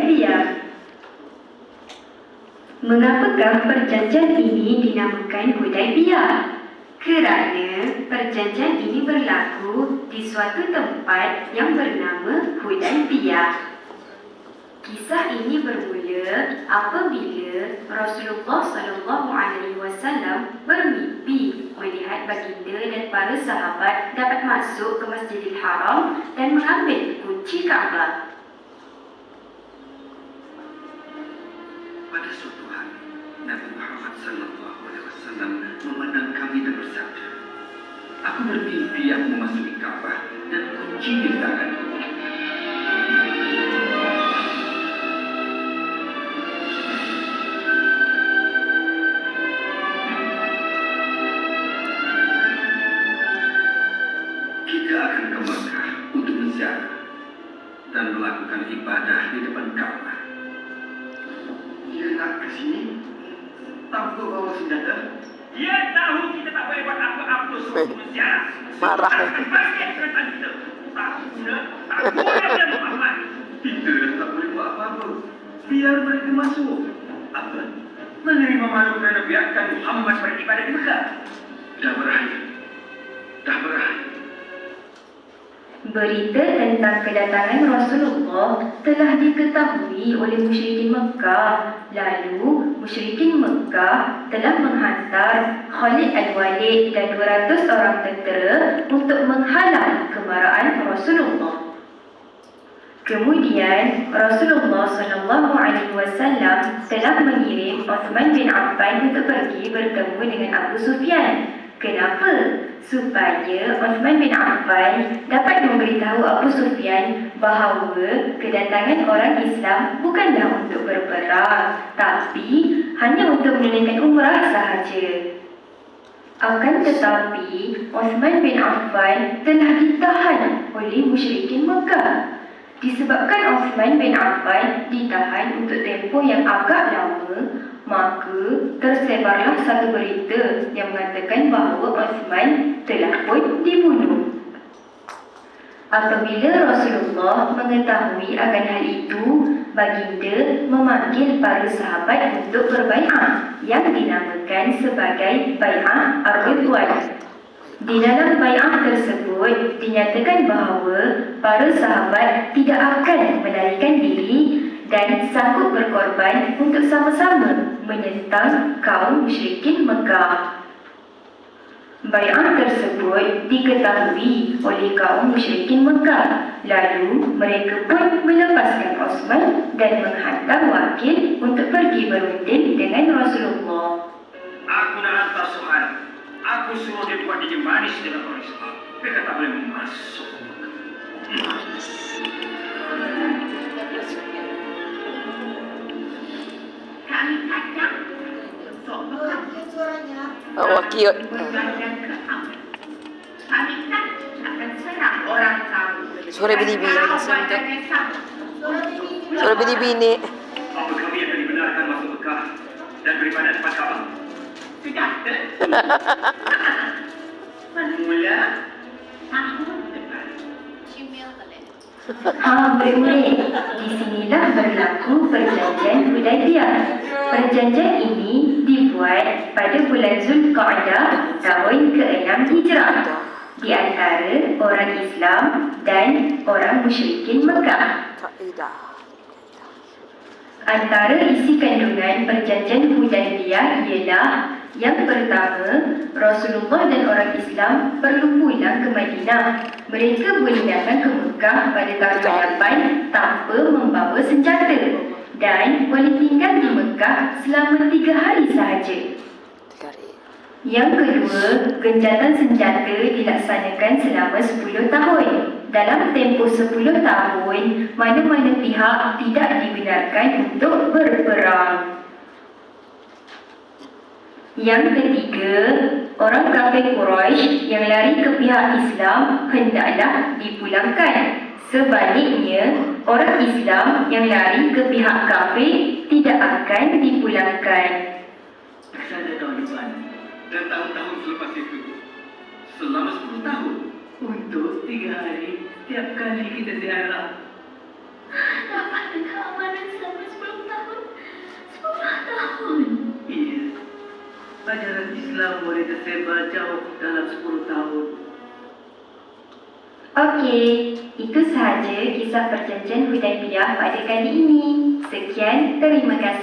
Hudaybiyah. Mengapakah perjanjian ini dinamakan Hudaybiyah? Kerana perjanjian ini berlaku di suatu tempat yang bernama Hudaybiyah. Kisah ini bermula apabila Rasulullah sallallahu alaihi wasallam bermimpi melihat baginda dan para sahabat dapat masuk ke Masjidil Haram dan mengambil kunci Kaabah. Suatu hari, Nabi Muhammad sallallahu alaihi wasallam memandang kami dan bersabda, Aku bermimpi aku memasuki Ka'bah dan kunci di tanganku. Sini tanpa bawa senjata. Dia tahu kita tak boleh buat apa-apa sebelum menziarah. Marah. Pasti kereta kita. Tak guna, tak boleh Muhammad. Kita tak boleh buat apa-apa. Biar mereka masuk. Apa? Menerima malu kerana biarkan Muhammad beribadah di Mekah. Dah berakhir. Dah berakhir. Berita tentang kedatangan Rasulullah telah diketahui oleh musyrikin Mekah. Lalu, musyrikin Mekah telah menghantar Khalid Al-Walid dan 200 orang tentera untuk menghalang kemarahan Rasulullah. Kemudian Rasulullah sallallahu alaihi wasallam telah mengirim Uthman bin Affan untuk pergi bertemu dengan Abu Sufyan. Kenapa? Supaya Uthman bin Affan dapat memberitahu Abu Sufyan bahawa kedatangan orang Islam bukanlah untuk berperang, tapi hanya untuk menunaikan umrah sahaja. Akan tetapi, Uthman bin Affan telah ditahan oleh musyrikin Mekah. Disebabkan Uthman bin Affan ditahan untuk tempoh yang agak lama, maka tersebarlah satu berita yang mengatakan bahawa Uthman telah pun dibunuh. Apabila Rasulullah mengetahui akan hal itu, baginda memanggil para sahabat untuk berbai'ah yang dinamakan sebagai bai'ah ar-ridwan. Di dalam bai'ah tersebut dinyatakan bahawa para sahabat tidak akan melarikan diri dan sanggup berkorban untuk sama-sama menyentang kaum musyrikin Mekah. Bai'ah tersebut diketahui oleh kaum musyrikin Mekah. Lalu mereka pun melepaskan Osman dan menghantar wakil untuk pergi berunding dengan Rasulullah. Aku nak hantar Suhail. Aku suruh dia buat dia manis dengan orang Islam. Mereka tak boleh masuk. Tahu. Suara bini-bini Kalau sentuh. badan yang sama. Suara bini-bini. Apa kami akan dibenarkan masuk Mekah dan beribadah di depan Kaabah? Sudah ke? Mula tahun depan. Murid-murid, di sinilah berlaku perjanjian Hudaybiyah. Perjanjian ini dibuat pada bulan Zulqa'dah tahun ke-6 Hijrah di antara orang Islam dan orang musyrikin Mekah. Antara isi kandungan perjanjian Hudaybiyah ialah yang pertama, Rasulullah dan orang Islam perlu pulang ke Madinah. Mereka boleh datang ke Mekah pada tahun hadapan tanpa membawa senjata dan boleh tinggal di Mekah selama tiga hari sahaja. Yang kedua, gencatan senjata dilaksanakan selama 10 tahun. Dalam tempoh 10 tahun, mana-mana pihak tidak dibenarkan untuk berperang. Yang ketiga, orang kafir Quraisy yang lari ke pihak Islam hendaklah dipulangkan. Sebaliknya, orang Islam yang lari ke pihak kafir tidak akan dipulangkan. Saya kawan kawan dan tahun-tahun selepas itu, selama 10 tahun, untuk tiga hari, tiap kali kita ziarah. Dapat keamanan selama 10 tahun, 10 tahun. Iya, ajaran Islam boleh tersebar jauh dalam 10 tahun. Okey, itu sahaja kisah perjanjian Hudaibiyah pada kali ini. Sekian, terima kasih.